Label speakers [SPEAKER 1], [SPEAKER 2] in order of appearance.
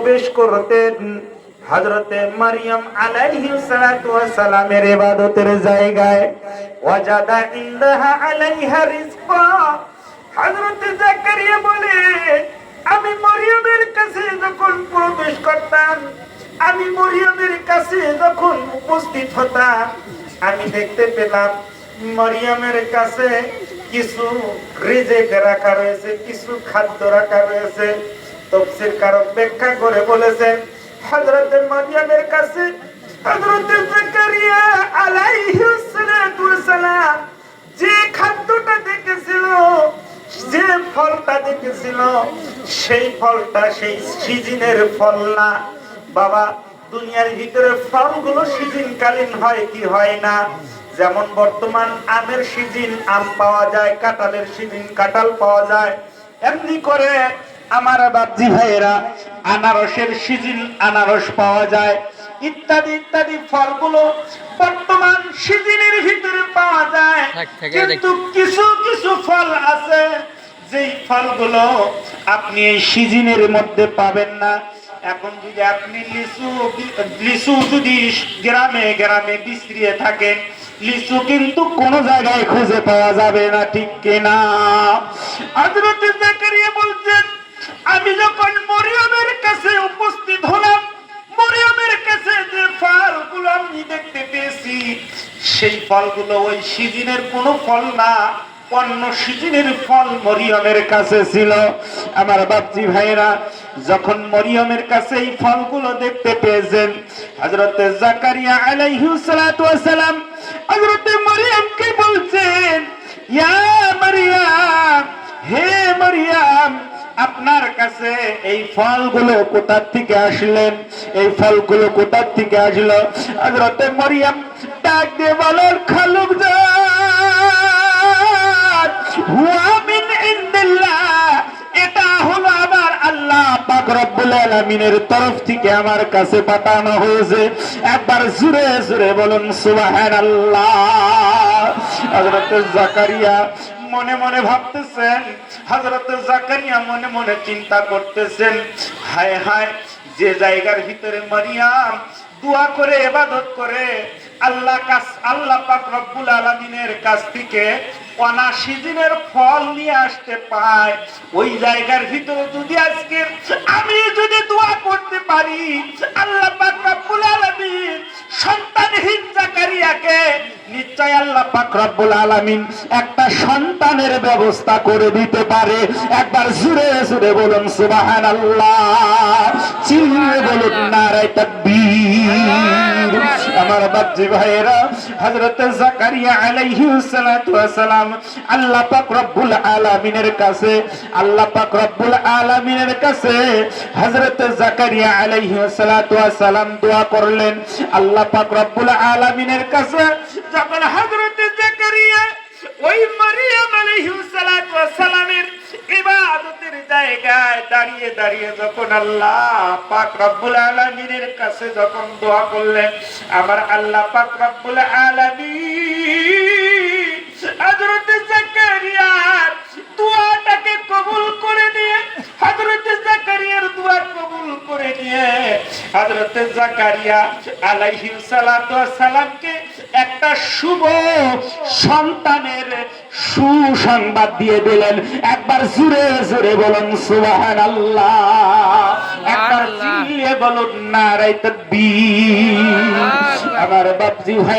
[SPEAKER 1] প্রবেশ করতেন হযরতে মারিয়াম আলাইহিস সালাতু ওয়াস সালামের ইবাদতের জায়গায়। ওয়াজাদা ইনদাহা আলাইহা রিজকা। হযরতে জাকারিয়া বলে, আমি মরিয়মের কাছে যখন প্রবেশ করতাম, আমি মরিয়মের কাছে যখন উপস্থিত হতাম, আমি দেখতে পেলাম মরিয়মের কাছে কিছু রিজেক রাখা রয়েছে, কিছু খাদ্য রাখা রয়েছে। তফসির কারক ব্যাখ্যা করে বলেছেন হযরত মারিয়ামের কাছে হযরত জাকারিয়া আলাইহিস সালাতু সালাম যে খাদ্যটা দেখেছিল, যে ফলটা দেখেছিল, সেই ফলটা সেই সিজনের ফল না। বাবা, দুনিয়ার ভিতরে ফলগুলো সিজনকালীন হয় কি হয় না? যেমন বর্তমান আমের সিজন, আম পাওয়া যায়, কাঁঠালের সিজন, কাঁঠাল পাওয়া যায়, এমনি করে আমার বাপজি ভাইয়েরা আনারসের সিজন আনারস পাওয়া যায়। ইত্যাদি ইত্যাদি ফলগুলো বর্তমান সিজনের ভিতরে পাওয়া যায়। কিন্তু কিছু কিছু ফল আছে যেই ফলগুলো আপনি এই সিজনের মধ্যে পাবেন না। এখন যদি আপনি লিচু লিচু যদি গ্রামে গ্রামে বিস্তরিয়ে থাকেন লিচু কিন্তু কোন জায়গায় খুঁজে পাওয়া যাবে না ঠিক কিনা? হযরত জাকারিয়া বলছেন আমি যখন মরিয়মের কাছে উপস্থিত হলাম, মরিয়মের কাছে যে ফলগুলো আমি দেখতে পেয়েছি, সেই ফলগুলো ওই সিজনের কোনো ফল না, অন্য সিজনের ফল মরিয়মের কাছে ছিল। আমার বাপজি ভাইরা যখন মরিয়মের কাছে এই ফলগুলো দেখতে পেয়েছেন, হযরতে জাকারিয়া আলাইহিস সালাতু ওয়াস সালাম হযরতে মরিয়মকে বলছেন, ইয়া মারিয়াম আপনার কাছে এই ফলগুলো কোথার থেকে আসলেন? এই ফলগুলো কোথার থেকে আসলো? হযরতে মরিয়ম ডাক দিয়ে বলেন খালুক এটা হলো আমার আল্লাহ পাক রব্বুল আলামিনের তরফ থেকে আমার কাছে পাঠানো হয়েছে। একবার জুরে জুরে বলুন, সুবহানাল্লাহ। হযরত জাকারিয়া মনে মনে ভাবতেছেন, হযরত জাকারিয়া মনে মনে চিন্তা করতেছেন, হায় হায়, যে জায়গার ভিতরে মারিয়াম দোয়া করে এবাদত করে, আল্লাহ কাছ, আল্লাহ পাক রব্বুল আলামিনের কাছ থেকে অনা সিজনের ফল নিয়ে আসতে পায়। ওই জায়গার ভিতরে যদি আজকে আমি যদি দোয়া করতে পারি, আল্লাহ পাক রব্বুল আলামিন সন্তানহীন জাকারিয়াকে নিশ্চয় আল্লাহ পাক রব্বুল আলামিন একটা সন্তানের ব্যবস্থা করে দিতে পারে। একবার জুড়ে জুড়ে বলুন, সুবহানাল্লাহ। চিল্লে বলুন, নারায়ে তাকবীর। আমার বাপজি ভাইয়েরা, হযরত জাকারিয়া আলাইহিস সালাতু ওয়াস সালাম আল্লাহ পাক রব্বুল আলামিনের কাছে, আল্লাহ পাক রব্বুল আলামিনের কাছে হযরত জাকারিয়া আলাইহিস সালাতু ওয়াস সালাম দোয়া করলেন। আল্লাহ পাক রব্বুল আলামিনের কাছে যখন হযরত জাকারিয়া ওই মারিয়াম ইবাদতের জায়গায় দাঁড়িয়ে দাঁড়িয়ে যখন আল্লাহ পাক রব্বুল আলামিনের কাছে যখন দোয়া করলেন, আমার আল্লাহ পাক রব্বুল আলামিন দোয়াটাকে কবুল করে নিয়ে, হযরত জাকারিয়ার দোয়া কবুল করে নিয়ে জাকারিয়া আলাইহিস সালাতু একটা শুভ সন্তানের সুসংবাদ দিয়ে দিলেন। একবার জুড়ে জুড়ে বলুন সুবাহান আল্লাহ। একবার চিল্লিয়ে বলুন নারায়ে বি আমার বাপজি ভাই